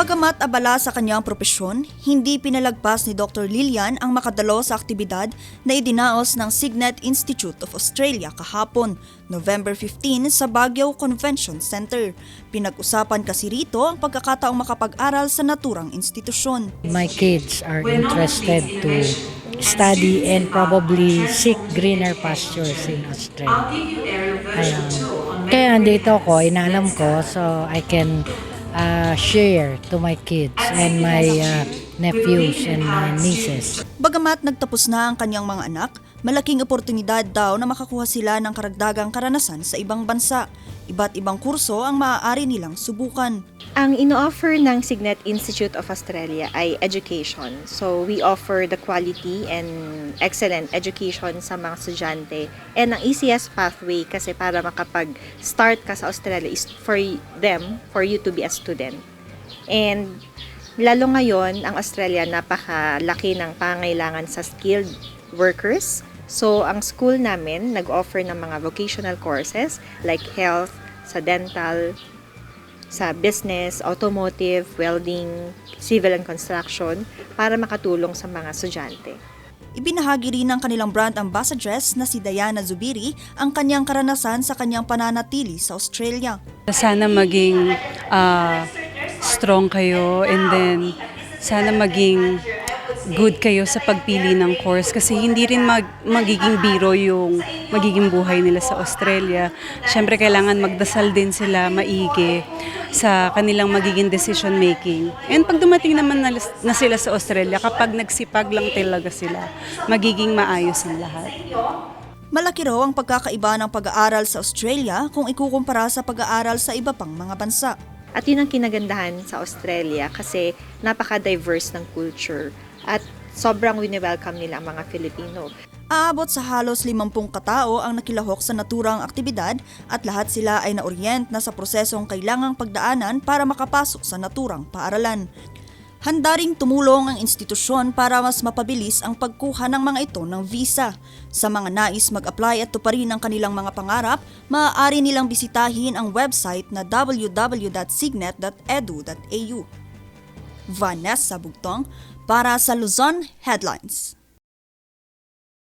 Bagamat abala sa kanyang propesyon, hindi pinalagpas ni Dr. Lilian ang makadalo sa aktibidad na idinaos ng Signet Institute of Australia kahapon, November 15 sa Baguio Convention Center. Pinag-usapan kasi rito ang pagkakataong makapag-aral sa naturang institusyon. my kids are interested to study and probably seek greener pastures in Australia. Ayan. Kaya nandito ako, inaalam ko, so I can uh, share to my kids and my uh, nephews and uh, nieces. Bagamat nagtapos na ang kanyang mga anak, malaking oportunidad daw na makakuha sila ng karagdagang karanasan sa ibang bansa. Iba't ibang kurso ang maaari nilang subukan. Ang ino-offer ng Signet Institute of Australia ay education. So, we offer the quality and excellent education sa mga estudyante. And ang easiest pathway kasi para makapag-start ka sa Australia is for them, for you to be a student. And lalo ngayon, ang Australia napakalaki ng pangailangan sa skilled workers. So, ang school namin nag-offer ng mga vocational courses like health, sa dental, sa business, automotive, welding, civil and construction para makatulong sa mga estudyante. Ibinahagi rin ng kanilang brand ambassadress na si Diana Zubiri ang kanyang karanasan sa kanyang pananatili sa Australia. Sana maging ah, strong kayo and then sana maging good kayo sa pagpili ng course kasi hindi rin mag, magiging biro yung magiging buhay nila sa Australia. Siyempre kailangan magdasal din sila maigi sa kanilang magiging decision making. And pag dumating naman na, na sila sa Australia, kapag nagsipag lang talaga sila, magiging maayos ang lahat. Malaki raw ang pagkakaiba ng pag-aaral sa Australia kung ikukumpara sa pag-aaral sa iba pang mga bansa. At yun ang kinagandahan sa Australia kasi napaka-diverse ng culture at sobrang wini-welcome nila ang mga Filipino. Aabot sa halos 50 katao ang nakilahok sa naturang aktibidad at lahat sila ay naorient na sa prosesong kailangang pagdaanan para makapasok sa naturang paaralan. Handa ring tumulong ang institusyon para mas mapabilis ang pagkuha ng mga ito ng visa. Sa mga nais mag-apply at tuparin ang kanilang mga pangarap, maaari nilang bisitahin ang website na www.signet.edu.au. Vanessa Bugtong para sa Luzon Headlines.